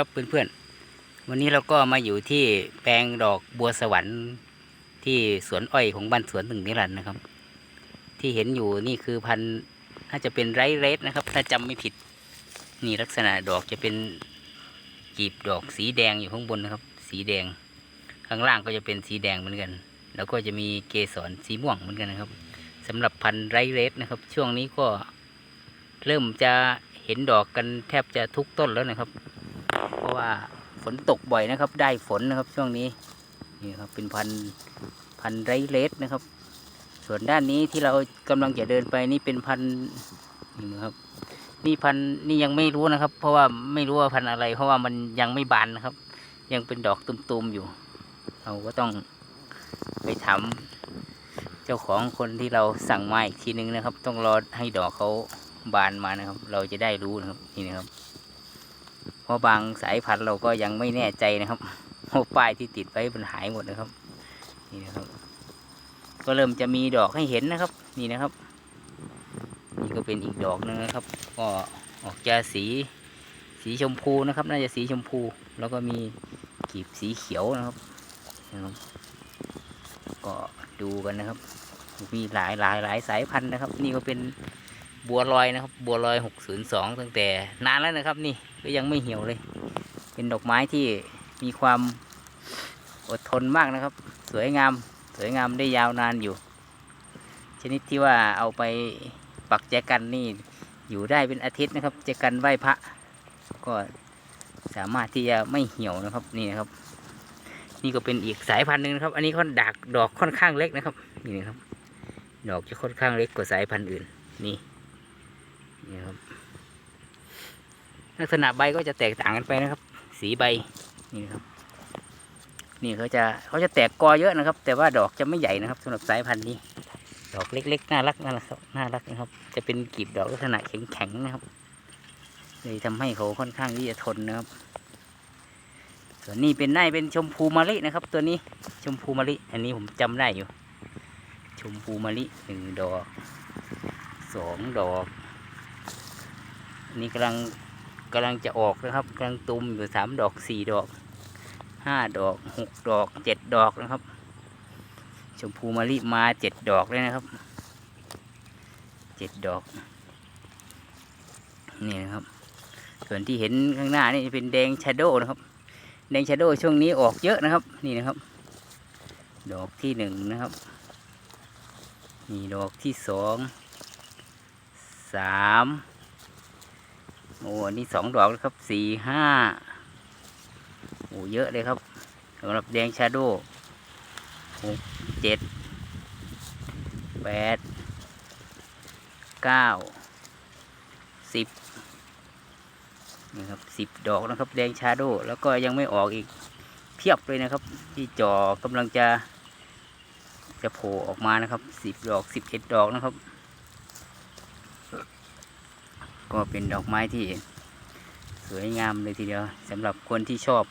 ครับเพื่อนๆ วันนี้เราก็มาอยู่ที่แปลงดอกบัวสวรรค์ที่สวนอ้อยของบ้านสวนหนึ่งนิรันดร์นะครับ ที่เห็นอยู่นี่คือพันธุ์น่าจะเป็นไรเรสนะครับ ถ้าจำไม่ผิด นี่ลักษณะดอกจะเป็นกีบดอกสีแดงอยู่ข้างบนนะครับ สีแดง ข้างล่างก็จะเป็นสีแดงเหมือนกัน แล้วก็จะมีเกสรสีม่วงเหมือนกันนะครับสำหรับพันธุ์ไรเรสนะครับ ช่วงนี้ก็เริ่มจะเห็นดอกกันแทบจะทุกต้นแล้วนะครับ ว่าฝนตกบ่อยนะครับ ได้ฝนนะครับช่วงนี้นี่ครับเป็นพันพันไรเรสนะครับ ส่วนด้านนี้ที่เรากำลังจะเดินไปนี่เป็นพันนี่นะครับ นี่พันนี่ยังไม่รู้นะครับ เพราะว่าไม่รู้ว่าพันอะไร เพราะว่ามันยังไม่บานนะครับ ยังเป็นดอกตุ่มๆอยู่ เราก็ต้องไปถามเจ้าของคนที่เราสั่งมาอีกทีนึงนะครับ ต้องรอให้ดอกเขาบานมานะครับ เราจะได้รู้นะครับนี่นะครับ เพราะบางสายพันธุ์เราก็ยังไม่แน่ใจนะครับเพราะป้ายที่ติดไว้มันหายหมดนะครับ นี่นะครับ ก็เริ่มจะมีดอกให้เห็นนะครับ นี่นะครับ นี่ก็เป็นอีกดอกหนึงนะครับ ก็ออกจะสีสีชมพูนะครับ น่าจะสีชมพู แล้วก็มีกีบสีเขียวนะครับนะครับ ก็ดูกันนะครับ มีหลายหลายหลายสายพันธุ์นะครับ นี่ก็เป็น บัวลอยนะครับ บัวลอยหกศูนย์สองตั้งแต่นานแล้วนะครับ นี่ก็ยังไม่เหี่ยวเลย เป็นดอกไม้ที่มีความอดทนมากนะครับ สวยงาม สวยงามได้ยาวนานอยู่ ชนิดที่ว่าเอาไปปักแจกันนี่อยู่ได้เป็นอาทิตย์นะครับแจกันไหว้พระ ก็สามารถที่จะไม่เหี่ยวนะครับนี่นะครับ นี่ก็เป็นอีกสายพันธุ์หนึ่งนะครับ อันนี้เขาดักดอกค่อนข้างเล็กนะครับนี่นะครับดอกจะค่อนข้างเล็กกว่าสายพันธุ์อื่นนี่ นี่ครับ ลักษณะใบก็จะแตกต่างกันไปนะครับ สีใบนี่ครับ นี่เขาจะเขาจะแตกกอเยอะนะครับ แต่ว่าดอกจะไม่ใหญ่นะครับสำหรับสายพันธุ์นี้ ดอกเล็ก ๆ น่ารักน่ารักครับน่ารักนะครับ จะเป็นกลีบดอกลักษณะแข็งๆนะครับเลยทำให้เขาค่อนข้างที่จะทนนะครับ ส่วนนี้เป็นได้เป็นชมพูมะลินะครับ ตัวนี้ชมพูมะลิ อันนี้ผมจำได้อยู่ ชมพูมะลิหนึ่งดอกสองดอก นนี้กำลังกำลังจะออกนะครับกำลังตุมอยู่สามดอกสี่ดอกห้าดอกหกดอกเจ็ดดอกนะครับ ชมพูมะลิมาเจ็ดดอกเลยนะครับเจ็ดดอก นี่นะครับ ส่วนที่เห็นข้างหน้านี่เป็นแดงชาโดนะครับ แดงชาโดช่วงนี้ออกเยอะนะครับ นี่นะครับ ดอกที่หนึ่งนะครับนี่ดอกที่สองสาม โอ้นนี้สองดอกแล้วครับสี่ห้าโอ้เยอะเลยครับสำหรับแดงชาโดหกเจ็ดแปดเก้าสิบนี่ครับสิบดอกนะครับแดงชาโดแล้วก็ยังไม่ออกอีกเพียบเลยนะครับ ที่จอกำลังจะจะโผล่ออกมานะครับสิบดอกสิบเอ็ดดอกนะครับ ก็เป็นดอกไม้ที่สวยงามเลยทีเดียวสำหรับคนที่ชอบ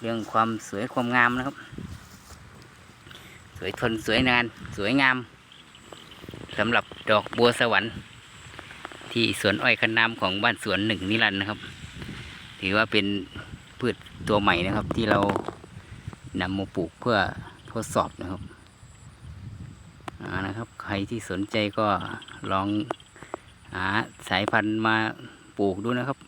เรื่องความสวยความงามนะครับ สวยทนสวยนานสวยงามสำหรับดอกบัวสวรรค์ ที่สวนอ้อยคันน้ำของบ้านสวนหนึ่งนิรันดร์นะครับ ถือว่าเป็นพืชตัวใหม่นะครับ ที่เรานำมาปลูกเพื่อทดสอบนะครับอ่านะครับ ใครที่สนใจก็ลอง หาสายพันธุ์มาปลูกดูนะครับ